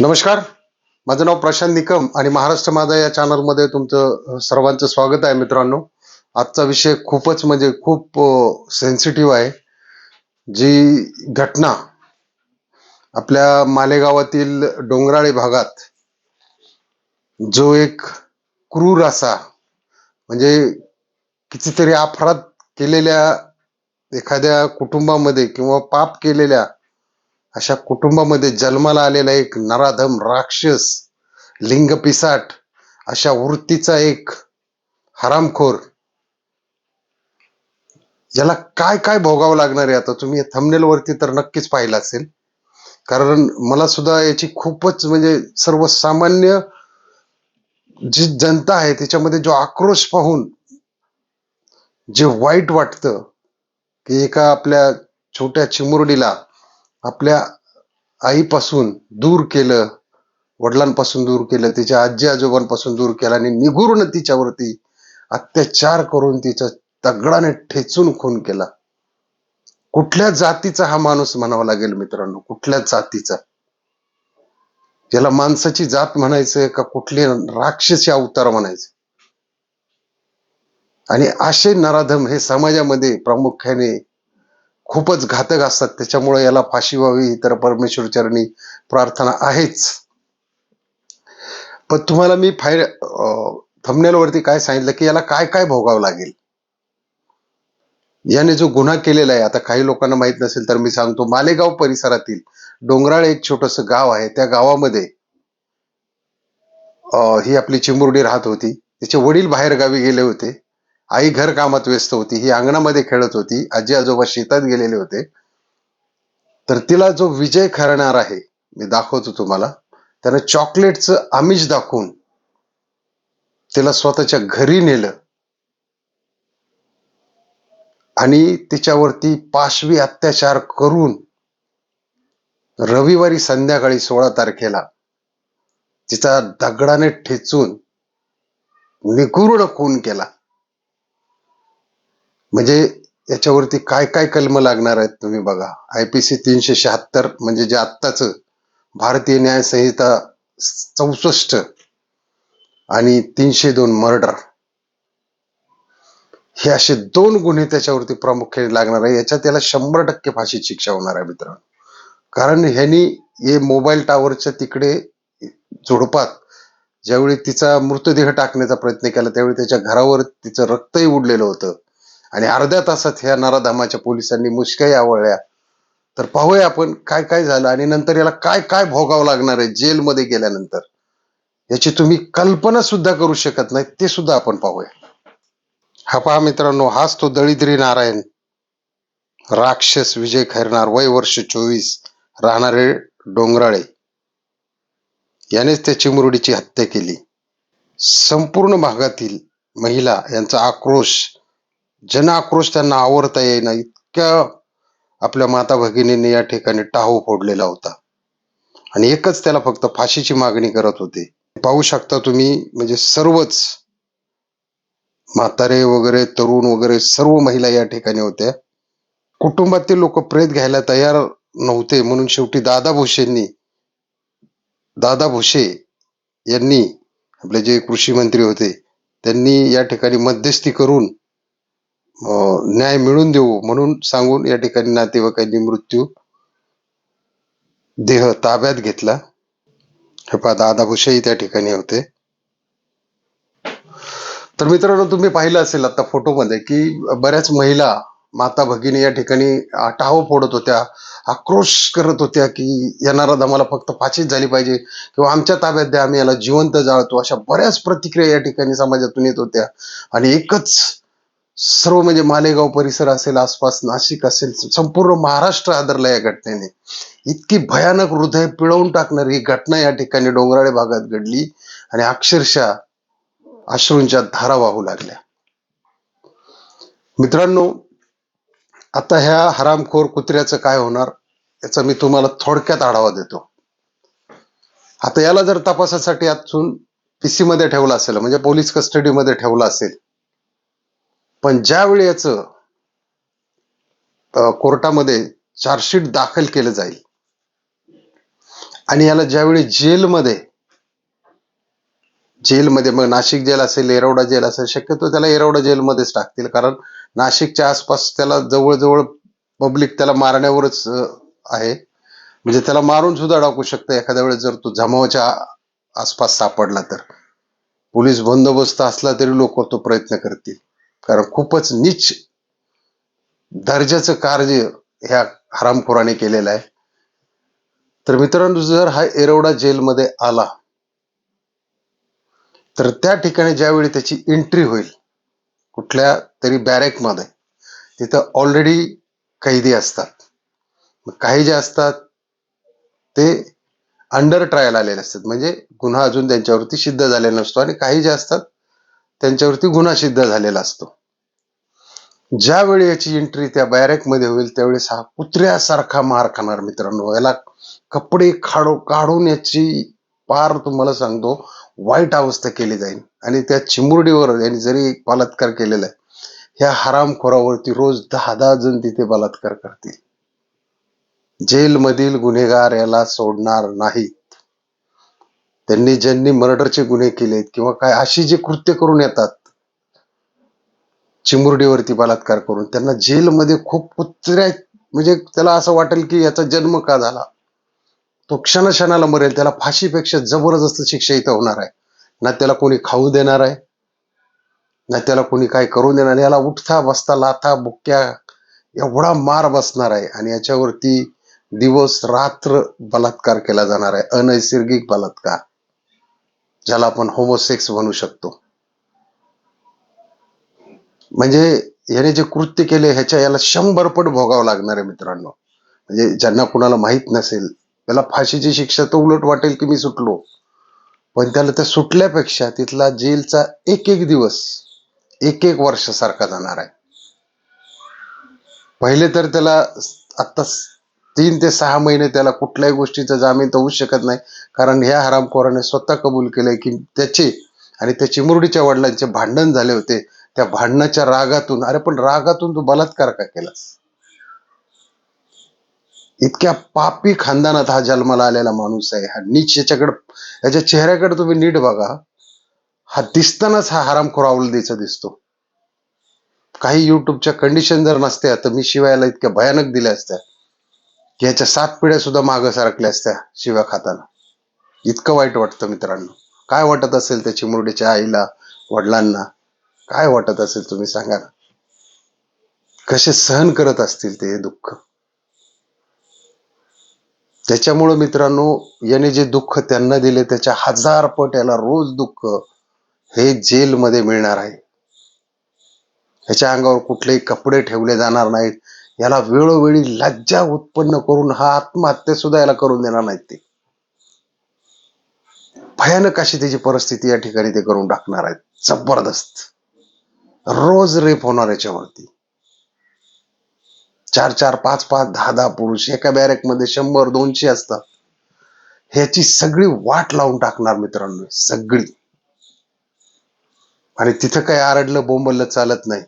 नमस्कार. माझं नाव प्रशांत निकम आणि महाराष्ट्र माझा या चॅनलमध्ये तुमचं सर्वांचं स्वागत आहे मित्रांनो. आजचा विषय खूपच म्हणजे खूप सेन्सिटिव्ह आहे. जी घटना आपल्या मालेगावातील डोंगराळे भागात जो एक क्रूर असा म्हणजे कितीतरी अपराध केलेल्या एखाद्या कुटुंबामध्ये किंवा पाप केलेल्या अशा कुटुंबामध्ये जन्माला आलेला एक नराधम राक्षस लिंग पिसाट अशा वृत्तीचा एक हरामखोर. याला काय काय भोगावं लागणार आहे आता? तुम्ही थमनेल वरती तर नक्कीच पाहिलं असेल. कारण मला सुद्धा याची खूपच म्हणजे सर्वसामान्य जी जनता आहे त्याच्यामध्ये जो आक्रोश पाहून जे वाईट वाटतं की एका आपल्या छोट्या चिमुरडीला आपल्या आईपासून दूर केलं वडिलांपासून दूर केलं तिच्या आजी आजोबांपासून दूर केलं आणि निगुरून तिच्यावरती अत्याचार करून तिचा दगडाने ठेचून खून केला. कुठल्या जातीचा हा माणूस म्हणावा लागेल मित्रांनो? कुठल्या जातीचा? ज्याला माणसाची जात म्हणायचं का कुठले राक्षसी अवतार म्हणायचे? आणि असे नराधम हे समाजामध्ये प्रामुख्याने खूपच घातक असतात. त्याच्यामुळे याला फाशी व्हावी ही तर परमेश्वर चरणी प्रार्थना आहेच. पण तुम्हाला मी फाय थमनेलवरती काय सांगितलं की याला काय काय भोगावं लागेल? याने जो गुन्हा केलेला आहे आता काही लोकांना माहीत नसेल तर मी सांगतो. मालेगाव परिसरातील डोंगराळ एक छोटस गाव आहे. त्या गावामध्ये ही आपली चिंबुर्डी राहत होती. तिचे वडील बाहेर गावी गेले होते. आई घर कामात व्यस्त होती ही अंगणामध्ये खेळत होती आजी आजोबा शेतात गेलेले होते. तर तिला जो विजय खरणार आहे मी दाखवतो तुम्हाला त्यानं चॉकलेटचं आमिष दाखवून तिला स्वतःच्या घरी नेलं. आणि तिच्यावरती पाशवी अत्याचार करून रविवारी संध्याकाळी सोळा तारखेला तिचा दगडाने ठेचून निगुर्ण खून केला. म्हणजे याच्यावरती काय काय कलम लागणार आहेत तुम्ही बघा. आयपीसी तीनशे शहात्तर म्हणजे जे आत्ताच भारतीय न्याय संहिता चौसष्ट आणि तीनशे दोन मर्डर हे असे दोन गुन्हे त्याच्यावरती प्रामुख्याने लागणार आहे. याच्यात त्याला शंभर टक्के फाशी शिक्षा होणार आहे मित्रांनो. कारण ह्यांनी हे मोबाईल टावरच्या तिकडे झुडपात ज्यावेळी तिचा मृतदेह टाकण्याचा प्रयत्न केला त्यावेळी त्याच्या घरावर तिचं रक्तही उडलेलं होतं. आणि अर्ध्या तासात ह्या नराधामाच्या पोलिसांनी मुश्क्याही आवळल्या. तर पाहूया आपण काय काय झालं आणि नंतर याला काय काय भोगावं लागणार आहे जेलमध्ये गेल्यानंतर. याची तुम्ही कल्पना सुद्धा करू शकत नाही ते सुद्धा आपण पाहूया. हा पहा मित्रांनो हाच तो दळिद्री नारायण. राक्षस विजय खैरनार वय वर्ष चोवीस राहणारे डोंगराळे. यानेच त्या चिमुरडीची हत्या केली. संपूर्ण भागातील महिला यांचा आक्रोश जन आक्रोश त्यांना आवरता येईना. इतक्या आपल्या माता भगिनींनी या ठिकाणी टाहू फोडलेला होता. आणि एकच त्याला फक्त फाशीची मागणी करत होते. पाहू शकता तुम्ही म्हणजे सर्वच म्हातारे वगैरे तरुण वगैरे सर्व महिला या ठिकाणी होत्या. कुटुंबातील लोक प्रेत घ्यायला तयार नव्हते. म्हणून शेवटी दादा भुसेंनी दादा भुसे यांनी आपले जे कृषी मंत्री होते त्यांनी या ठिकाणी मध्यस्थी करून न्याय मिळून देऊ म्हणून सांगून या ठिकाणी नातेवाईकांनी मृत्यू देह ताब्यात घेतला. हे पहा दादा त्या ठिकाणी होते. तर मित्रांनो तुम्ही पाहिलं असेल आता फोटोमध्ये की बऱ्याच महिला माता भगिनी या ठिकाणी टाहो फोडत होत्या आक्रोश करत होत्या की येणारा दमाला फक्त फाशीच झाली पाहिजे किंवा आमच्या ताब्यात द्या आम्ही याला जिवंत जाळतो अशा बऱ्याच प्रतिक्रिया या ठिकाणी समाजातून येत होत्या. आणि एकच सर्व म्हणजे मालेगाव परिसर असेल आसपास नाशिक असेल संपूर्ण महाराष्ट्र आदरला या घटनेने. इतकी भयानक हृदय पिळवून टाकणारी ही घटना या ठिकाणी डोंगराळे भागात घडली आणि अक्षरशः अश्रूंच्या धारा वाहू लागल्या. मित्रांनो आता ह्या हरामखोर कुत्र्याचं काय होणार याचा मी तुम्हाला थोडक्यात आढावा देतो. आता याला जर तपासासाठी अजून पीसी मध्ये ठेवलं असेल म्हणजे पोलीस कस्टडीमध्ये ठेवलं असेल पण ज्यावेळी याचं कोर्टामध्ये चार्जशीट दाखल केलं जाईल आणि याला ज्यावेळी जेलमध्ये जेलमध्ये मग नाशिक जेल असेल एरवडा जेल असेल शक्यतो त्याला एरवडा जेलमध्येच टाकतील. कारण नाशिकच्या आसपास त्याला जवळजवळ पब्लिक त्याला मारण्यावरच आहे. म्हणजे त्याला मारून सुद्धा टाकू शकतं एखाद्या वेळेस जर तो जमावाच्या आसपास सापडला तर. पोलीस बंदोबस्त असला तरी लोक तो प्रयत्न करतील. कारण खूपच नीच दर्जाचं कार्य ह्या हरामखोराने केलेलं आहे. तर मित्रांनो जर हा एरवडा जेलमध्ये आला तर त्या ठिकाणी ज्यावेळी त्याची एंट्री होईल कुठल्या तरी बॅरेकमध्ये तिथं ऑलरेडी कैदी असतात. काही जे असतात ते अंडर ट्रायल आलेले असतात. म्हणजे गुन्हा अजून त्यांच्यावरती सिद्ध झालेला नसतो आणि काही जे असतात त्यांच्यावरती गुन्हा सिद्ध झालेला असतो. ज्यावेळी याची एंट्री त्या बॅरेकमध्ये होईल त्यावेळेस हा कुत्र्यासारखा मार खाणार मित्रांनो. याला कपडे खाडो काढून याची पार तुम्हाला सांगतो वाईट अवस्था केली जाईल. आणि त्या चिमुरडीवर यांनी जरी बलात्कार केलेला आहे ह्या हरामखोरावरती रोज दहा दहा जण तिथे बलात्कार करतील. जेलमधील गुन्हेगार याला सोडणार नाही. त्यांनी ज्यांनी मर्डरचे गुन्हे केलेत किंवा काय अशी जे कृत्य करून येतात चिमुरडीवरती बलात्कार करून त्यांना जेलमध्ये खूप कुत्र्या म्हणजे त्याला असं वाटेल की याचा जन्म का झाला? तो क्षणाक्षणाला मरेल त्याला फाशीपेक्षा जबरदस्त शिक्षा इथं होणार आहे. ना त्याला कोणी खाऊ देणार आहे ना त्याला कोणी काय करू देणार नाही. याला उठता बसता लाथा बुक्क्या एवढा मार बसणार आहे. आणि याच्यावरती दिवस रात्र बलात्कार केला जाणार आहे. अनैसर्गिक बलात्कार. ज्याला आपण होमोसेक्स म्हणू शकतो. म्हणजे याने जे कृत्य केले ह्याच्या याला शंभर पट भोगावं लागणार आहे मित्रांनो. म्हणजे ज्यांना कुणाला माहीत नसेल त्याला फाशीची शिक्षा तर उलट वाटेल की मी सुटलो. पण त्याला त्या सुटल्यापेक्षा तिथला जेलचा एक एक दिवस एक एक वर्षासारखा जाणार आहे. पहिले तर त्याला आता तीन ते सहा महिने त्याला कुठल्याही गोष्टीचा जामीन तर होऊच शकत नाही. कारण ह्या हरामखोराने स्वतः कबूल केलंय की त्याचे आणि त्या चिमुरडीच्या वडिलांचे भांडण झाले होते. त्या भांडणाच्या रागातून अरे पण रागातून तू बलात्कार का केलास? इतक्या पापी खानदानात हा जन्माला आलेला माणूस आहे. हा नीच याच्याकडे याच्या चेहऱ्याकडे तुम्ही नीट बघा. हा दिसतानाच हा हरामखोर आवलदीचा दिसतो. काही युट्यूबच्या कंडिशन जर नसत्या तर मी शिवायला इतक्या भयानक दिल्या असत्या. याच्या सात पिढ्या सुद्धा मागं सारखल्या असत्या शिव्या खाताना. इतकं वाईट वाटतं मित्रांनो. काय वाटत असेल त्या चिमुरडीच्या आईला वडिलांना? काय वाटत असेल तुम्ही सांगा ना. कसे सहन करत असतील ते दुःख. त्याच्यामुळं मित्रांनो याने जे दुःख त्यांना दिले त्याच्या हजार पट याला रोज दुःख हे जेलमध्ये मिळणार आहे. ह्याच्या अंगावर कुठलेही कपडे ठेवले जाणार नाहीत. याला वेळोवेळी लज्जा उत्पन्न करून हा आत्महत्या सुद्धा याला करून देणार नाहीत ते. भयानक अशी त्याची परिस्थिती या ठिकाणी ते करून टाकणार आहेत. जबरदस्त. रोज रेप होणार याच्यावरती. चार चार पाच पाच दहा दहा पुरुष एका बॅरेकमध्ये शंभर दोनशे असतात. ह्याची सगळी वाट लावून टाकणार मित्रांनो सगळी. आणि तिथं काही आरडलं बोंबललं चालत नाही.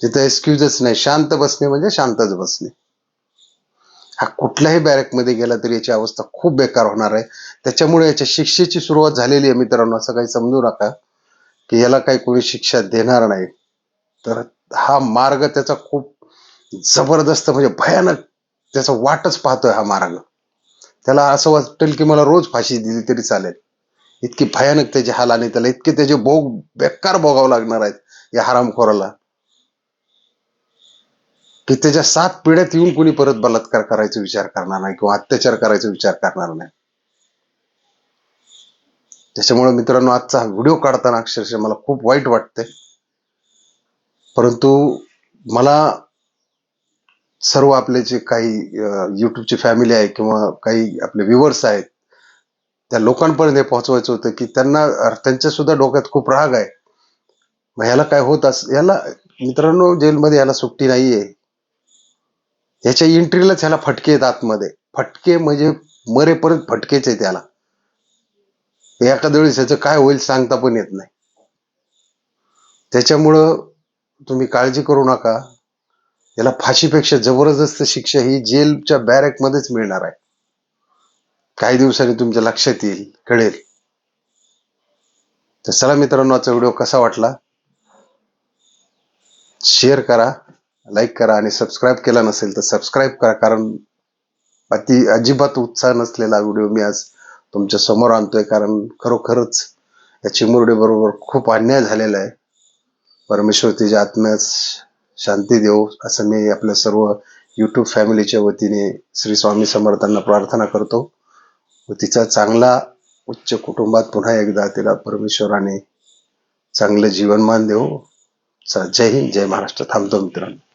तिथं एक्सक्यूजच नाही. शांत बसणे म्हणजे शांतच बसणे. हा कुठल्याही बॅरेकमध्ये गेला तरी याची अवस्था खूप बेकार होणार आहे. त्याच्यामुळे याच्या शिक्षेची सुरुवात झालेली आहे मित्रांनो असं काही समजू नका की याला काही कोणी शिक्षा देणार नाही. तर हा मार्ग त्याचा खूप जबरदस्त म्हणजे भयानक त्याचा वाटच पाहतोय हा मार्ग. त्याला असं वाटेल की मला रोज फाशी दिली तरी चालेल. इतकी भयानक त्याचे हाल आणि त्याला इतके त्याचे भोग बेकार भोगावं लागणार आहेत या हरामखोराला. की त्याच्या सात पिढ्यात येऊन कोणी परत बलात्कार करायचा विचार करणार नाही किंवा अत्याचार करायचा विचार करणार नाही. त्याच्यामुळे मित्रांनो आजचा हा व्हिडिओ काढताना अक्षरशः मला खूप वाईट वाटते परंतु मला सर्व आपले जे काही युट्यूबची फॅमिली आहे किंवा काही आपले व्ह्युअर्स आहेत त्या लोकांपर्यंत हे पोहोचवायचं होतं की त्यांना त्यांच्या सुद्धा डोक्यात खूप राग आहे. मग ह्याला काय होत अस याला मित्रांनो जेलमध्ये याला सुट्टी नाहीये. याच्या एंट्रीलाच ह्याला फटके आहेत आतमध्ये. फटके म्हणजे मरेपर्यंत फटकेच आहे त्याला एखाद्या वेळेस ह्याचं काय होईल सांगता पण येत नाही. त्याच्यामुळं तुम्ही काळजी करू नका. याला फाशीपेक्षा जबरदस्त शिक्षा ही जेलच्या बॅरेकमध्येच मिळणार आहे. काही दिवसांनी तुमच्या लक्षात येईल कळेल. तर चला मित्रांनो आजचा व्हिडिओ कसा वाटला? शेअर करा. लाईक करा आणि सबस्क्राईब केला नसेल तर सबस्क्राईब करा कारण अति अजिबात उत्साह नसलेला व्हिडिओ मी आज तुमच्यासमोर आणतोय कारण खरोखरच या चिमुरडी बरोबर खूप अन्याय झालेला आहे. परमेश्वर तिच्या आत्म्यास शांती देऊ असं मी आपल्या सर्व युट्यूब फॅमिलीच्या वतीने श्री स्वामी समर्थांना प्रार्थना करतो. व तिचा चांगला उच्च कुटुंबात पुन्हा एकदा तिला परमेश्वराने चांगलं जीवनमान देऊ चा- जय हिंद जय महाराष्ट्र. थांबतो मित्रांनो.